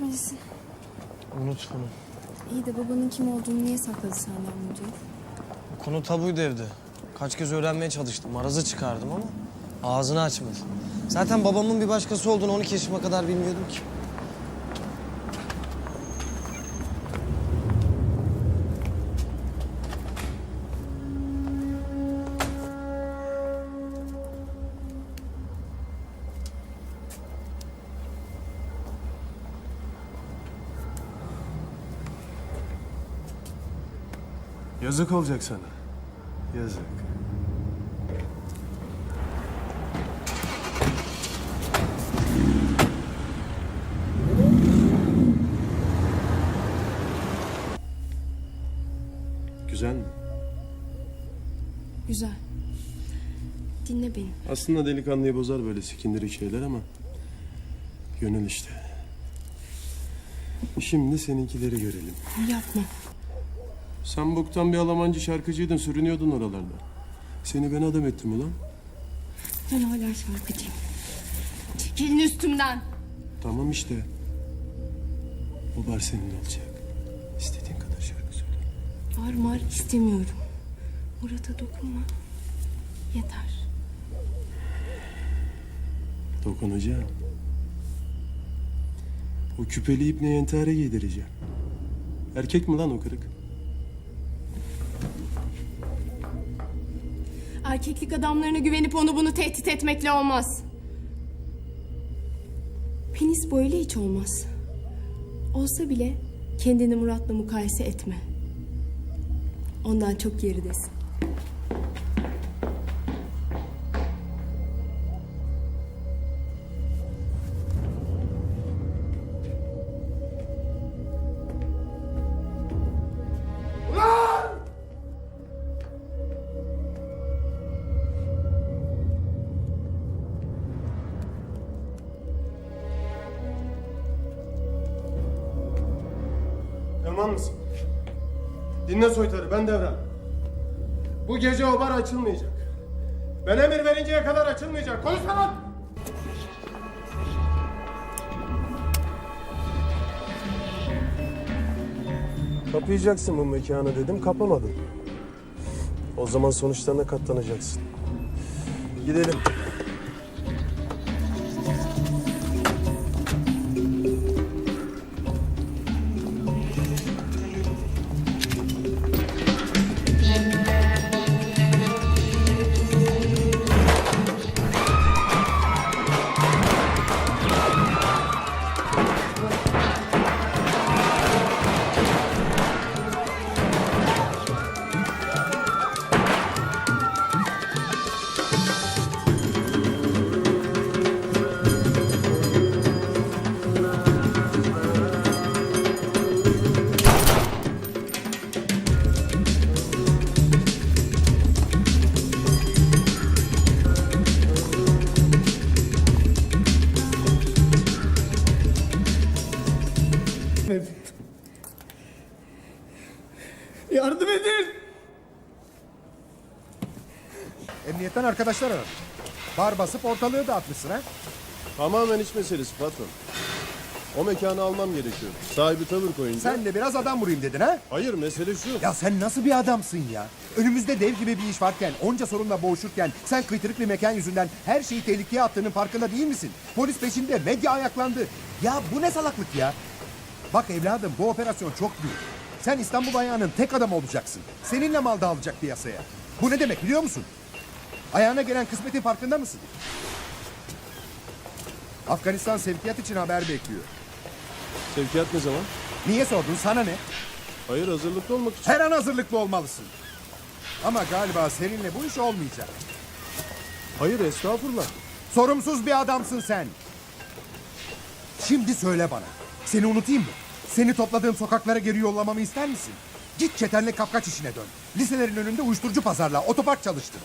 içmelisin. Unut bunu. İyi de babanın kim olduğunu niye sakladı senden Müdür? Bu konu tabuydu evde. Kaç kez öğrenmeye çalıştım. Marazı çıkardım ama ağzını açmadı. Zaten babamın bir başkası olduğunu 12 yaşıma kadar bilmiyordum ki. Yazık olacak sana. Yazık. Güzel mi? Güzel. Dinle beni. Aslında delikanlıyı bozar böyle sikindirik şeyler ama... Gönül işte. Şimdi seninkileri görelim. Yapma. Sen boktan bir Almancı şarkıcıydın, sürünüyordun oralarda. Seni ben adam ettim ulan. Ben hala şarkıcıyım. Çekilin üstümden. Tamam işte. O bar senin olacak. İstediğin kadar şarkı söyle. Var mar istemiyorum. Murat'a dokunma. Yeter. Dokunacağım. O küpeli ipne entare giydireceğim. Erkek mi lan o kırık? Erkeklik adamlarına güvenip onu bunu tehdit etmekle olmaz. Penis böyle hiç olmaz. Olsa bile kendini Murat'la mukayese etme. Ondan çok geridesin. Mısın? Dinle soytarı, ben devran. Bu gece o bar açılmayacak. Ben emir verinceye kadar açılmayacak. Konuşma lan! Kapayacaksın bu mekanı dedim, kapamadın. O zaman sonuçlarına katlanacaksın. Gidelim. Arkadaşlar aradı. Bar basıp ortalığı dağıtmışsın ha? Tamamen iş meselesi patron. O mekanı almam gerekiyor. Sahibi tavır koyunca... Sen de biraz adam vurayım dedin ha? Hayır mesele şu. Ya sen nasıl bir adamsın ya? Önümüzde dev gibi bir iş varken, onca sorunla boğuşurken sen kıytırık bir mekan yüzünden her şeyi tehlikeye attığının farkında değil misin? Polis peşinde, medya ayaklandı. Ya bu ne salaklık ya? Bak evladım bu operasyon çok büyük. Sen İstanbul ayağının tek adamı olacaksın. Seninle mal dağılacak piyasaya. Bu ne demek biliyor musun? Ayağına gelen kısmetin farkında mısın? Afganistan sevkiyat için haber bekliyor. Sevkiyat ne zaman? Niye sordun sana ne? Hayır hazırlıklı olmak için. Her an hazırlıklı olmalısın. Ama galiba seninle bu iş olmayacak. Hayır estağfurullah. Sorumsuz bir adamsın sen. Şimdi söyle bana. Seni unutayım mı? Seni topladığım sokaklara geri yollamamı ister misin? Git çetenle kapkaç işine dön. Liselerin önünde uyuşturucu pazarla, otopark çalıştır.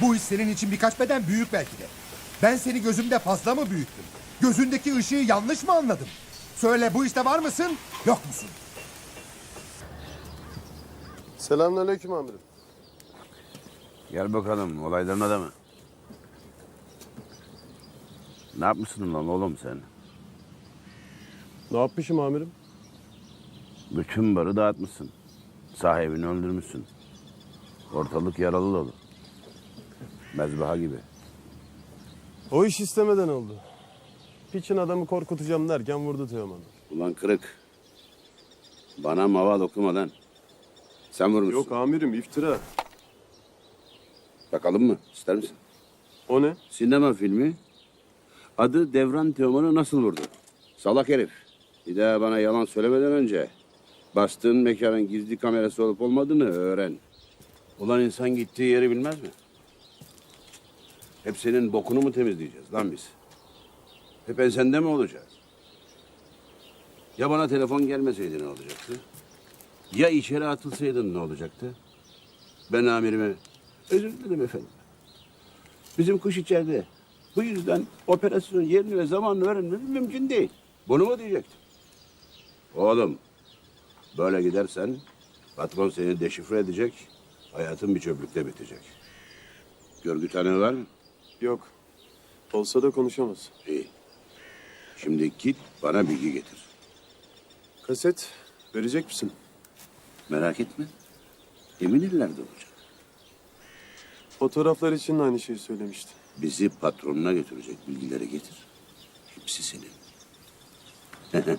Bu iş senin için birkaç beden büyük belki de. Ben seni gözümde fazla mı büyüttüm? Gözündeki ışığı yanlış mı anladım? Söyle bu işte var mısın, yok musun? Selamünaleyküm amirim. Gel bakalım olayların adamı. Ne yapmışsın lan oğlum sen? Ne yapmışım amirim? Bütün barı dağıtmışsın. Sahibini öldürmüşsün. Ortalık yaralı dolu. Mezbaha gibi. O iş istemeden oldu. Piçin adamı korkutacağım derken vurdu Teoman'ı. Ulan kırık. Bana maval okuma lan. Sen vurmuşsun. Yok amirim iftira. Bakalım mı? İster misin? O ne? Sinema filmi. Adı Devran Teoman'ı nasıl vurdu? Salak herif. Bir daha bana yalan söylemeden önce bastığın mekanın gizli kamerası olup olmadığını öğren. Ulan insan gittiği yeri bilmez mi? Hep senin bokunu mu temizleyeceğiz lan biz? Hep ensende mi olacağız? Ya bana telefon gelmeseydi ne olacaktı? Ya içeri atılsaydın ne olacaktı? Ben amirime özür dilerim efendim. Bizim kuş içeride. Bu yüzden operasyon yerini ve zamanını öğrenmemiz mümkün değil. Bunu mu diyecektim? Oğlum, böyle gidersen patron seni deşifre edecek, hayatın bir çöplükte bitecek. Görgü tanığı var mı? Yok. Olsa da konuşamaz. İyi. Şimdi git bana bilgi getir. Kaset verecek misin? Merak etme. Emin ellerde olacak. Fotoğraflar için de aynı şeyi söylemişti. Bizi patronuna götürecek bilgileri getir. Hepsi senin.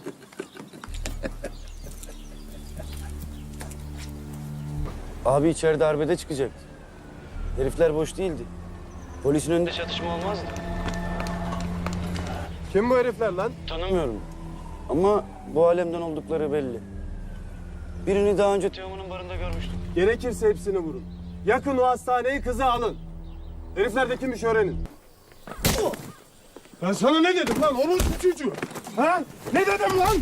Abi içeride arbede çıkacaktı. Herifler boş değildi. Polisin önünde çatışma olmazdı. Kim bu herifler lan? Tanımıyorum. Ama bu alemden oldukları belli. Birini daha önce Teoman'ın barında görmüştüm. Gerekirse hepsini vurun. Yakın o hastaneyi kızı alın. Herifler de kimmiş öğrenin. Ben sana ne dedim lan orospu çocuğu? Ha? Ne dedim lan?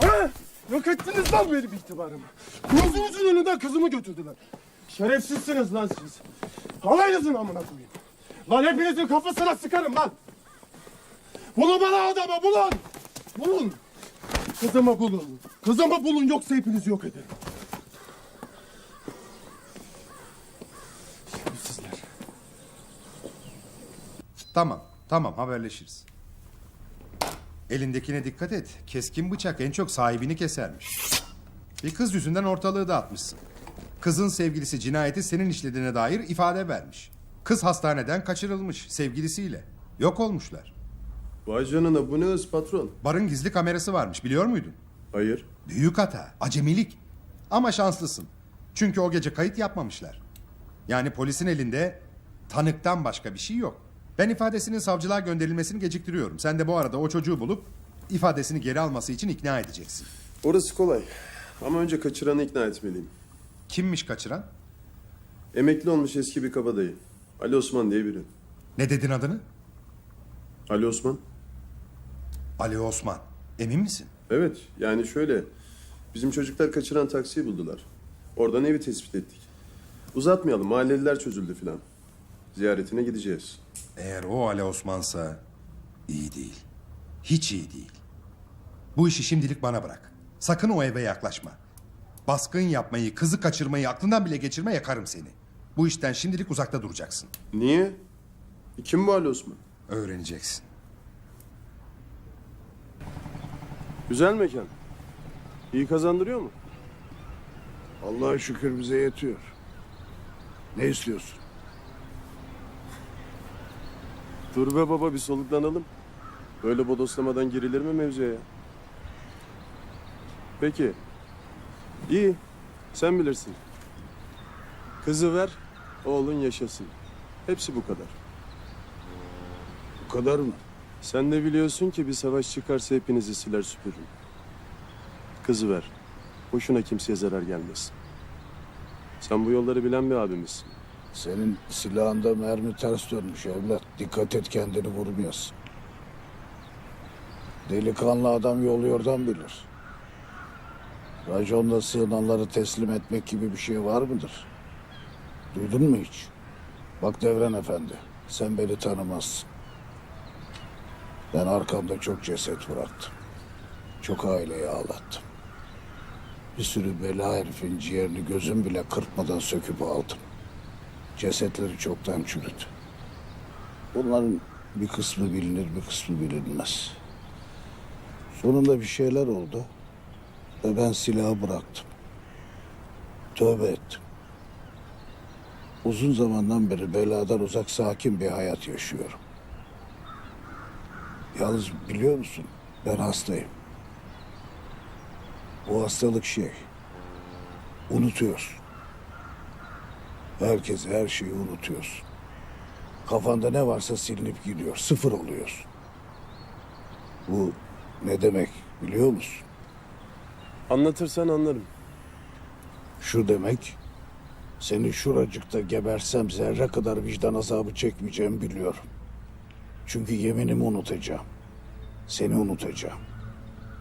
Ha? Yok ettiniz lan benim itibarımı. Gözünüzün önünden kızımı götürdüler. Şerefsizsiniz lan siz. Alayınızın amına koyayım. Lan hepinizin kafasına sıkarım lan. Bulun bana adamı bulun. Bulun. Kızımı bulun. Kızımı bulun yoksa hepinizi yok ederim. Şerefsizler. Tamam, tamam haberleşiriz. Elindekine dikkat et. Keskin bıçak en çok sahibini kesermiş. Bir kız yüzünden ortalığı dağıtmışsın. Kızın sevgilisi cinayeti senin işlediğine dair ifade vermiş. Kız hastaneden kaçırılmış sevgilisiyle. Yok olmuşlar. Vay canına bu ne hız patron? Barın gizli kamerası varmış biliyor muydun? Hayır. Büyük hata, acemilik. Ama şanslısın. Çünkü o gece kayıt yapmamışlar. Yani polisin elinde tanıktan başka bir şey yok. Ben ifadesinin savcılığa gönderilmesini geciktiriyorum. Sen de bu arada o çocuğu bulup ifadesini geri alması için ikna edeceksin. Orası kolay. Ama önce kaçıranı ikna etmeliyim. Kimmiş kaçıran? Emekli olmuş eski bir kabadayı. Ali Osman diye biri. Ne dedin adını? Ali Osman? Ali Osman. Emin misin? Evet yani şöyle. Bizim çocuklar kaçıran taksiyi buldular. Oradan evi tespit ettik. Uzatmayalım mahalleliler çözüldü filan. Ziyaretine gideceğiz. Eğer o Ali Osman'sa iyi değil. Hiç iyi değil. Bu işi şimdilik bana bırak. Sakın o eve yaklaşma. Baskın yapmayı, kızı kaçırmayı aklından bile geçirme yakarım seni. Bu işten şimdilik uzakta duracaksın. Niye? Kim bu Ali Osman? Öğreneceksin. Güzel mekan. İyi kazandırıyor mu? Allah'a şükür bize yetiyor. Ne istiyorsun? Dur be baba bir soluklanalım. Böyle bodoslamadan girilir mi mevzuya ya? Peki. İyi. Sen bilirsin. Kızı ver, oğlun yaşasın. Hepsi bu kadar. Bu kadar mı? Sen de biliyorsun ki bir savaş çıkarsa hepinizi siler süpürürüm. Kızı ver. Boşuna kimseye zarar gelmesin. Sen bu yolları bilen bir abimizsin. Senin silahında mermi ters dönmüş evlat. Dikkat et kendini vurmayasın. Delikanlı adam yol yordan bilir. Raconla sığınanları teslim etmek gibi bir şey var mıdır? Duydun mu hiç? Bak Devran Efendi, sen beni tanımazsın. Ben arkamda çok ceset bıraktım. Çok aileyi ağlattım. Bir sürü bela herifin ciğerini gözüm bile kırpmadan söküp aldım. Cesetleri çoktan çürüdü. Bunların bir kısmı bilinir, bir kısmı bilinmez. Sonunda bir şeyler oldu. Ve ben silahı bıraktım. Tövbe ettim. Uzun zamandan beri beladan uzak sakin bir hayat yaşıyorum. Yalnız biliyor musun? Ben hastayım. Bu hastalık şey. Unutuyorsun. Herkes her şeyi unutuyorsun. Kafanda ne varsa silinip gidiyor. Sıfır oluyorsun. Bu ne demek biliyor musun? Anlatırsan anlarım. Şu demek, seni şuracıkta gebersem zerre kadar vicdan azabı çekmeyeceğimi biliyorum. Çünkü yeminimi unutacağım. Seni unutacağım.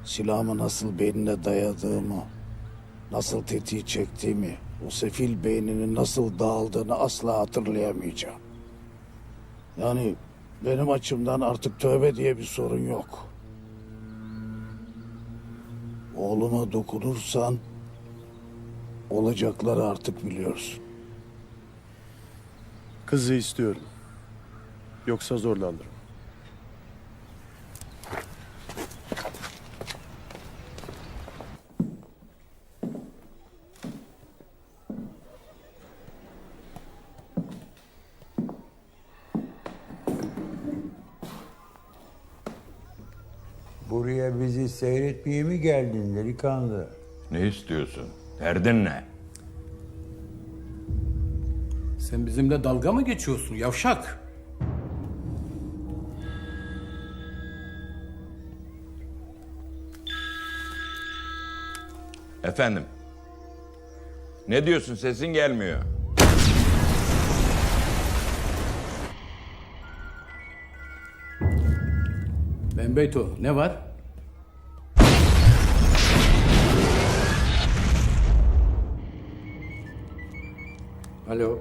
Silahımı nasıl beynine dayadığımı, nasıl tetiği çektiğimi, o sefil beyninin nasıl dağıldığını asla hatırlayamayacağım. Yani benim açımdan artık tövbe diye bir sorun yok. Oğluma dokunursan olacakları artık biliyorsun. Kızı istiyorum. Yoksa zorlanırım. Seyretmeye mi geldin delikanlı? Ne istiyorsun? Derdin ne? Sen bizimle dalga mı geçiyorsun yavşak? Efendim? Ne diyorsun? Sesin gelmiyor. Ben Beyto ne var? Alo.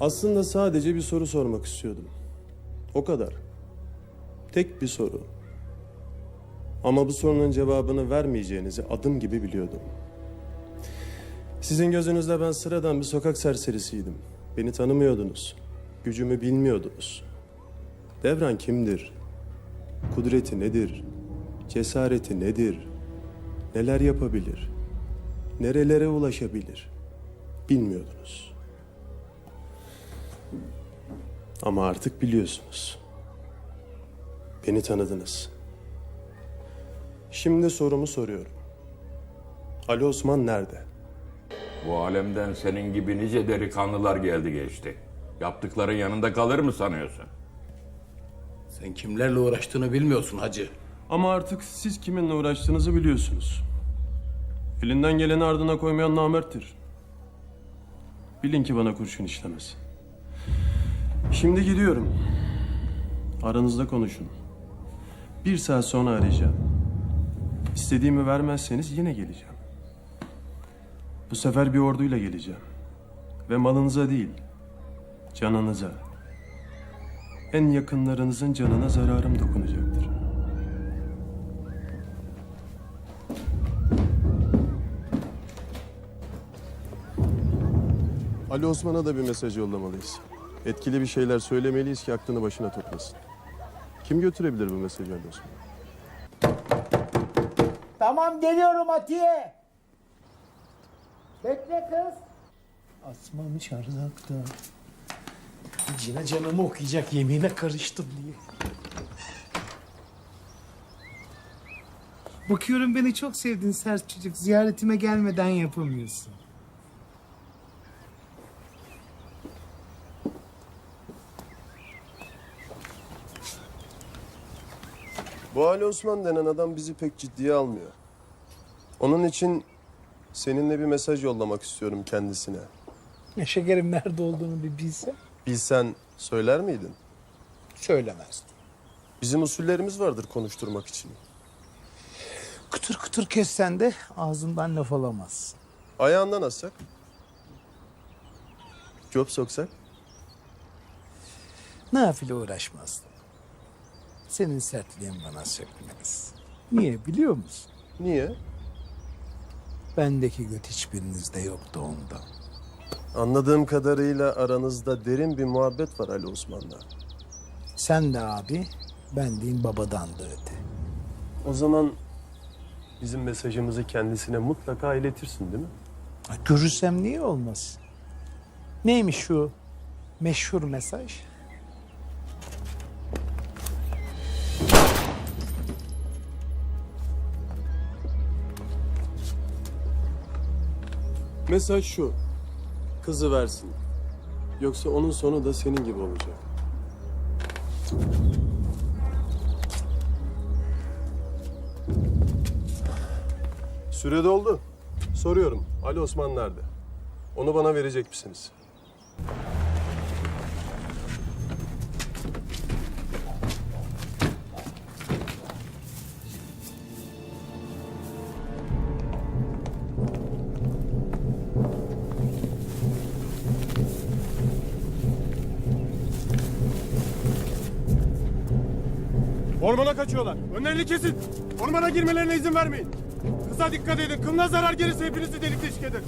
Aslında sadece bir soru sormak istiyordum. O kadar. Tek bir soru. Ama bu sorunun cevabını vermeyeceğinizi adım gibi biliyordum. Sizin gözünüzde ben sıradan bir sokak serserisiydim. Beni tanımıyordunuz. Gücümü bilmiyordunuz. Devran kimdir? Kudreti nedir? Cesareti nedir? Neler yapabilir? Nerelere ulaşabilir? Bilmiyordunuz. Ama artık biliyorsunuz. Beni tanıdınız. Şimdi sorumu soruyorum. Ali Osman nerede? Bu alemden senin gibi nice delikanlılar geldi geçti. Yaptıkların yanında kalır mı sanıyorsun? Sen kimlerle uğraştığını bilmiyorsun hacı. Ama artık siz kiminle uğraştığınızı biliyorsunuz. Elinden geleni ardına koymayan namerttir. Bilin ki bana kurşun işlemez. Şimdi gidiyorum. Aranızda konuşun. Bir saat sonra arayacağım. İstediğimi vermezseniz yine geleceğim. Bu sefer bir orduyla geleceğim. Ve malınıza değil, canınıza. En yakınlarınızın canına zararım dokunacaktır. Ali Osman'a da bir mesaj yollamalıyız. Etkili bir şeyler söylemeliyiz ki aklını başına toplasın. Kim götürebilir bu mesajı Ali Osman? Tamam geliyorum Atiye. Bekle kız. Asmamış arzakta. Cine canımı okuyacak yemeğine karıştım diye. Bakıyorum beni çok sevdin sert çocuk. Ziyaretime gelmeden yapamıyorsun. Bu Ali Osman denen adam bizi pek ciddiye almıyor. Onun için seninle bir mesaj yollamak istiyorum kendisine. Ne şekerim nerede olduğunu bir bilse Bilsen söyler miydin? söylemezdim. Bizim usullerimiz vardır konuşturmak için. Kıtır kıtır kessen de ağzından laf alamazsın. Ayağından assak. Cop soksak. Nafile uğraşmazdım. Senin sertliğin bana sökmez. Niye biliyor musun? Niye? Bendeki göt hiçbirinizde yoktu ondan. Anladığım kadarıyla aranızda derin bir muhabbet var Ali Osman'la. Sen de abi, ben deyim babadan da öte. O zaman bizim mesajımızı kendisine mutlaka iletirsin değil mi? Ha, Görürsem niye olmaz? Neymiş şu meşhur mesaj? Mesaj şu. Kızı versin. Yoksa onun sonu da senin gibi olacak. Süre doldu. Soruyorum. Ali Osman nerede? Onu bana verecek misiniz? Ormana kaçıyorlar. Önlerini kesin. Ormana girmelerine izin vermeyin. Kıza dikkat edin. Kılına zarar gelirse hepinizi delik deşik eder.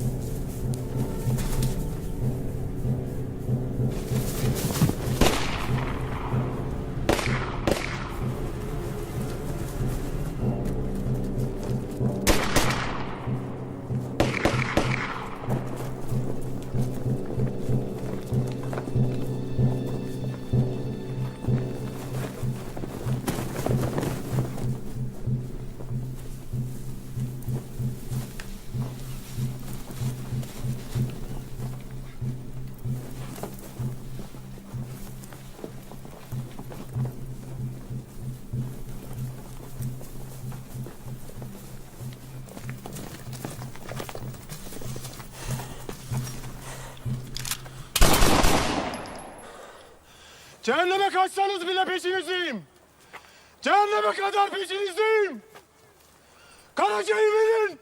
Cehenneme kaçsanız bile peşinizdeyim. Cehenneme kadar peşinizdeyim. Karaca'yı verin.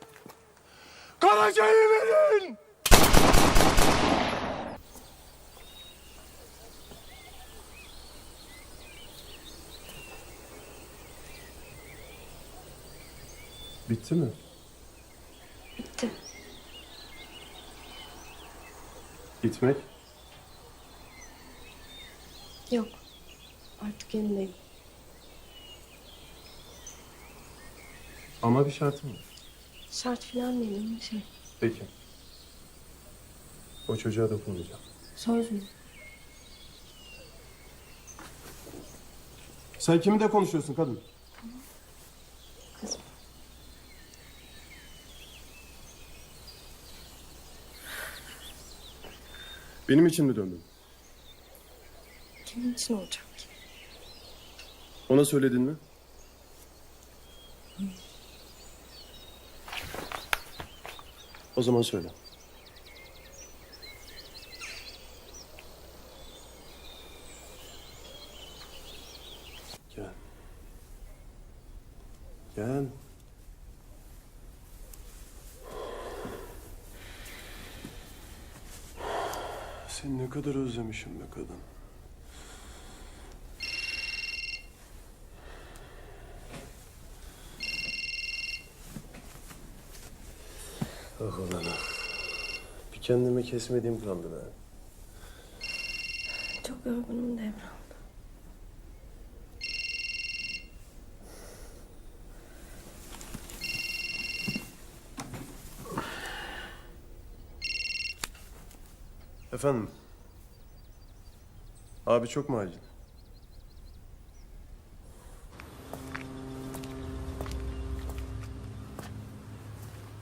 Karaca'yı verin. Bitti mi? Bitti. Gitmek? Yok. Artık yanındayım. Ama bir şartım var. Şart falan değil ama şey. Peki. O çocuğa dokunmayacağım. Söz mü? Sen kiminle konuşuyorsun kadın? Kızım. Benim için mi döndün? Kimin için olacak ki? Ona söyledin mi? O zaman söyle. Gel. Gel. Seni ne kadar özlemişim be kadın. Ah ulan ah. Bir kendime kesmediğim kaldı be. Çok yorgunum Devran. Efendim? Abi çok mu acil?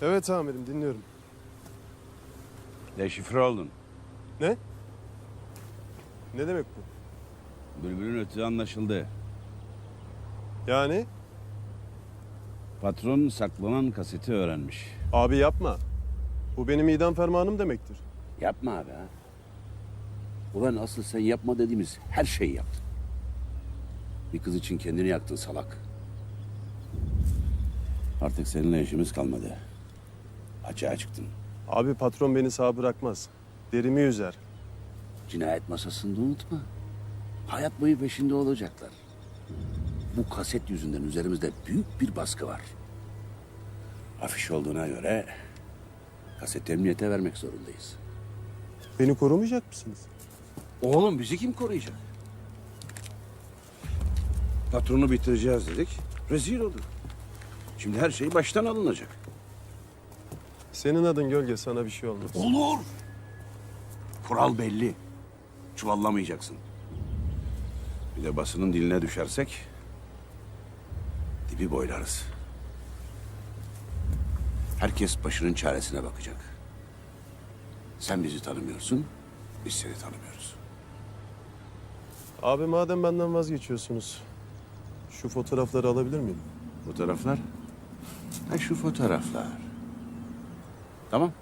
Evet amirim dinliyorum. Deşifre oldun. Ne? Ne demek bu? Bülbülün ötüğü anlaşıldı. Yani? Patron saklanan kaseti öğrenmiş. Abi yapma. Bu benim idam fermanım demektir. Yapma abi ha. Ulan asıl sen yapma dediğimiz her şeyi yaptın. Bir kız için kendini yaktın salak. Artık seninle işimiz kalmadı. Açığa çıktın. Abi patron beni sağ bırakmaz. Derimi yüzer. Cinayet masasında unutma. Hayat boyu peşinde olacaklar. bu kaset yüzünden üzerimizde büyük bir baskı var. Afiş olduğuna göre kaseti emniyete vermek zorundayız. Beni korumayacak mısınız? Oğlum bizi kim koruyacak? Patronu bitireceğiz dedik. Rezil olduk. Şimdi her şey baştan alınacak. Senin adın gölge sana bir şey olmaz. Olur. Kural belli. Çuvallamayacaksın. Bir de basının diline düşersek dibi boylarız. Herkes başının çaresine bakacak. Sen bizi tanımıyorsun, biz seni tanımıyoruz. Abi madem benden vazgeçiyorsunuz. Şu fotoğrafları alabilir miyim? Fotoğraflar? Ha şu fotoğraflar. Tamam.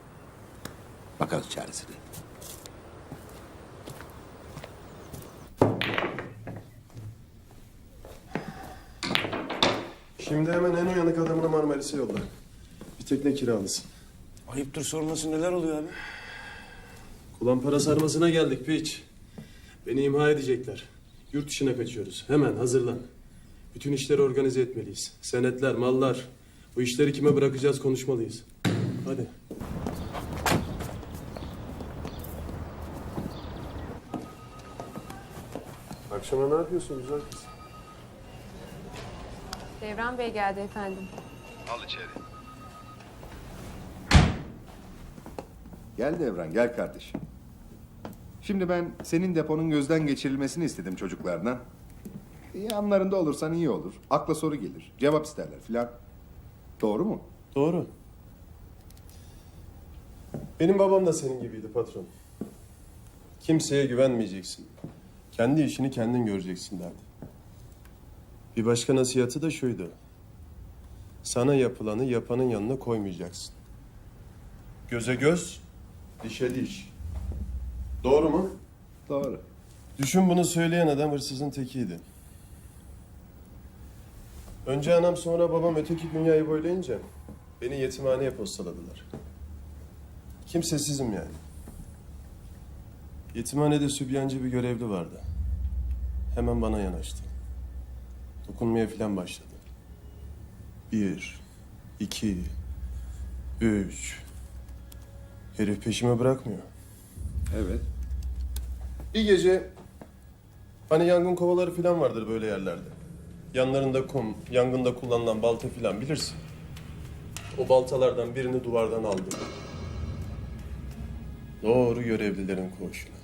Bakarız çaresine. Şimdi hemen en uyanık adamını Marmaris'e yolla. Bir tekne kiralasın. Ayıptır sorması neler oluyor abi? Kulağın para sarmasına geldik piç. Beni imha edecekler. Yurt dışına kaçıyoruz. Hemen hazırlan. Bütün işleri organize etmeliyiz. Senetler, mallar. Bu işleri kime bırakacağız konuşmalıyız. Hadi. Akşama ne yapıyorsun güzel kız? Devran Bey geldi efendim. Gel Devran gel kardeşim. Şimdi ben senin deponun gözden geçirilmesini istedim çocuklardan. Yanlarında olursan iyi olur. Akla soru gelir. Cevap isterler filan. Doğru mu? Doğru. Benim babam da senin gibiydi patron. Kimseye güvenmeyeceksin. Kendi işini kendin göreceksin derdi. Bir başka nasihatı da şuydu. Sana yapılanı yapanın yanına koymayacaksın. Göze göz, dişe diş. Doğru mu? Doğru. Düşün bunu söyleyen adam hırsızın tekiydi. Önce anam sonra babam öteki dünyayı boylayınca beni yetimhaneye postaladılar. Kimsesizim yani. Yetimhanede sübyancı bir görevli vardı. Hemen bana yanaştı. Dokunmaya falan başladı. Bir, iki, üç. Herif peşime bırakmıyor. Evet. Bir gece hani yangın kovaları falan vardır böyle yerlerde. Yanlarında kum, yangında kullanılan balta falan bilirsin. O baltalardan birini duvardan aldım. Doğru görevlilerin koğuşuna.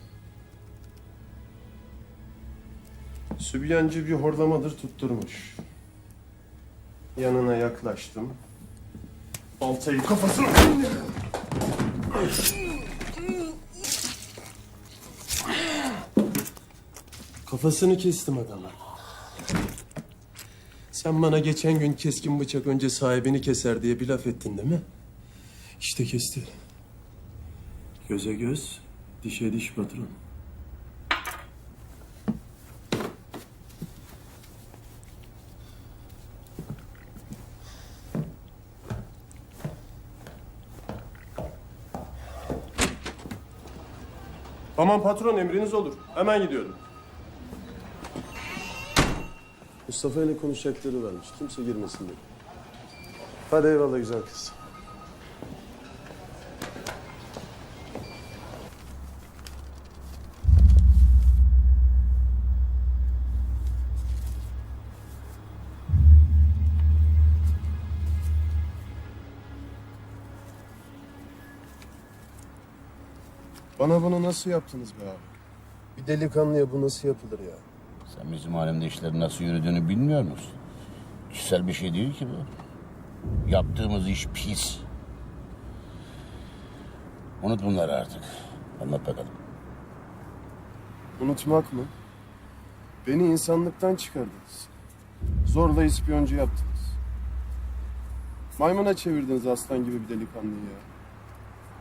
Sübyancı bir horlamadır tutturmuş. Yanına yaklaştım. Baltayı kafasına... Kafasını kestim adamın. Sen bana geçen gün keskin bıçak önce sahibini keser diye bir laf ettin değil mi? İşte kesti. Göze göz, dişe diş patron. Tamam patron emriniz olur. Hemen gidiyorum. Mustafa ile konuşacakları varmış. Kimse girmesin dedi. Hadi eyvallah güzel kız. Bana bunu nasıl yaptınız be abi? Bir delikanlıya bu nasıl yapılır ya? Sen bizim alemde işlerin nasıl yürüdüğünü bilmiyor musun? Kişisel bir şey değil ki bu. Yaptığımız iş pis. Unut bunları artık. Anlat bakalım. Unutmak mı? Beni insanlıktan çıkardınız. Zorla ispiyoncu yaptınız. Maymuna çevirdiniz aslan gibi bir delikanlıyı ya.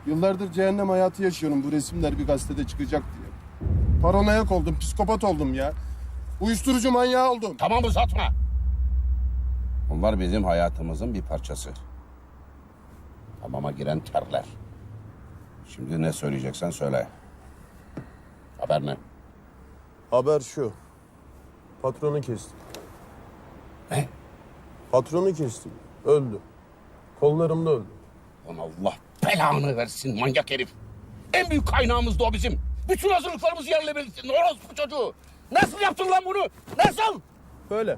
Yıllardır cehennem hayatı yaşıyorum bu resimler bir gazetede çıkacak diye. Paranoyak oldum, psikopat oldum ya. Uyuşturucu manyağı oldum. Tamam uzatma. Onlar bizim hayatımızın bir parçası. Hamama giren terler. Şimdi ne söyleyeceksen söyle. Haber ne? Haber şu. Patronu kestim. Ne? Patronu kestim. Öldü. Kollarımda öldü. Lan Allah belanı versin manyak herif. En büyük kaynağımız da o bizim. Bütün hazırlıklarımızı yerle belirtin. Orospu çocuğu. Nasıl yaptın lan bunu? Nasıl? Böyle.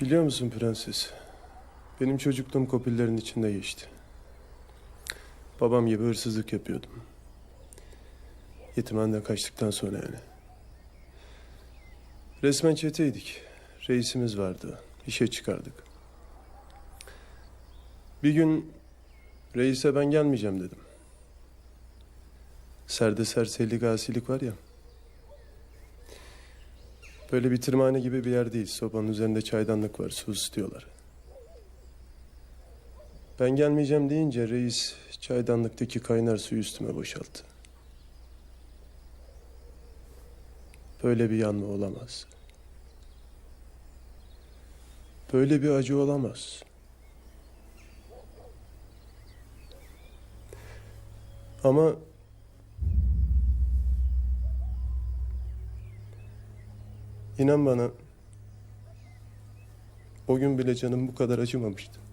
Biliyor musun prenses? Benim çocukluğum kopillerin içinde geçti. Babam gibi hırsızlık yapıyordum. Yetimhaneden kaçtıktan sonra yani. Resmen çeteydik. Reisimiz vardı. İşe çıkardık. Bir gün reise ben gelmeyeceğim dedim. Serde serserilik asilik var ya. Böyle bitirmane gibi bir yer değil. Sobanın üzerinde çaydanlık var. Su ısıtıyorlar. Ben gelmeyeceğim deyince reis çaydanlıktaki kaynar suyu üstüme boşalttı. Böyle bir yanma olamaz. Böyle bir acı olamaz. Ama inan bana o gün bile canım bu kadar acımamıştı.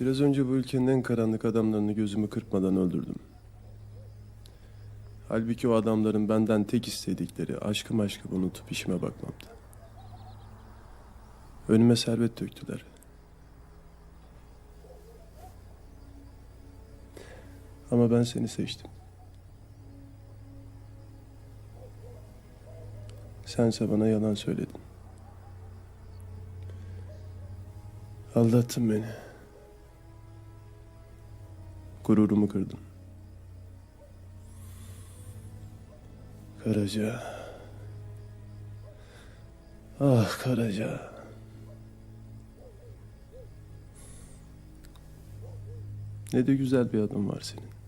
Biraz önce bu ülkenin en karanlık adamlarını gözümü kırpmadan öldürdüm. Halbuki o adamların benden tek istedikleri aşkım aşkım unutup işime bakmamdı. Önüme servet döktüler. Ama ben seni seçtim. Sense bana yalan söyledin. Aldattın beni. Gururumu kırdın. Karaca. Ah Karaca. Ne de güzel bir adım var senin.